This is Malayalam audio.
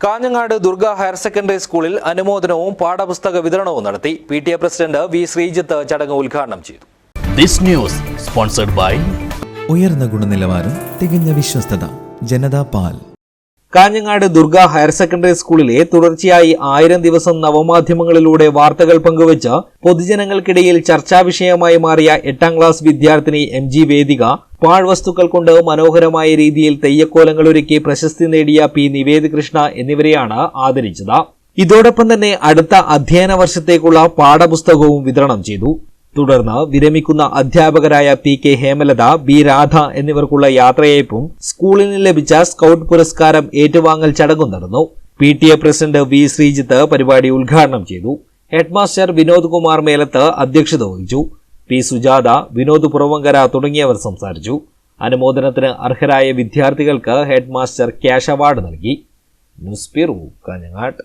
കാഞ്ഞങ്ങാട് ദുർഗ ഹയർ സെക്കൻഡറി സ്കൂളിൽ അനുമോദനവും പാഠപുസ്തക വിതരണവും നടത്തി P T A president V Sreejith ചടങ്ങ് ഉദ്ഘാടനം ചെയ്തു. This news sponsored by ഉയർന്ന ഗുണനിലവാരം തികഞ്ഞ വിശ്വസ്തത ജനതാ പാൽ. കാഞ്ഞങ്ങാട് ദുർഗ ഹയർ സെക്കൻഡറി സ്കൂളിലെ തുടർച്ചയായി ആയിരം ദിവസം നവമാധ്യമങ്ങളിലൂടെ വാർത്തകൾ പങ്കുവച്ച് പൊതുജനങ്ങൾക്കിടയിൽ ചർച്ചാ വിഷയമായി മാറിയ എട്ടാം ക്ലാസ് വിദ്യാർത്ഥിനി എം ജി വേദിക പാഴ്വസ്തുക്കൾ കൊണ്ട് മനോഹരമായ രീതിയിൽ തെയ്യക്കോലങ്ങൾ ഒരുക്കി പ്രശസ്തി നേടിയ പി നിവേദ് കൃഷ്ണ എന്നിവരെയാണ് ആദരിച്ചത്. ഇതോടൊപ്പം തന്നെ അടുത്ത അധ്യയന വർഷത്തേക്കുള്ള പാഠപുസ്തകവും വിതരണം ചെയ്തു. തുടർന്ന് വിരമിക്കുന്ന അധ്യാപകരായ P K Hemalatha B Radha എന്നിവർക്കുള്ള യാത്രയയപ്പും സ്കൂളിന് ലഭിച്ച സ്കൗട്ട് പുരസ്കാരം ഏറ്റുവാങ്ങൽ ചടങ്ങും നടന്നു. P T A president V Sreejith പരിപാടി ഉദ്ഘാടനം ചെയ്തു. ഹെഡ്മാസ്റ്റർ വിനോദ് കുമാർ മേലത്ത് അധ്യക്ഷത വഹിച്ചു. പി സുജാത വിനോദ് പുറവങ്കര തുടങ്ങിയവർ സംസാരിച്ചു. അനുമോദനത്തിന് അർഹരായ വിദ്യാർത്ഥികൾക്ക് ഹെഡ്മാസ്റ്റർ ക്യാഷ് അവാർഡ് നൽകി. News bureau Kanhangad.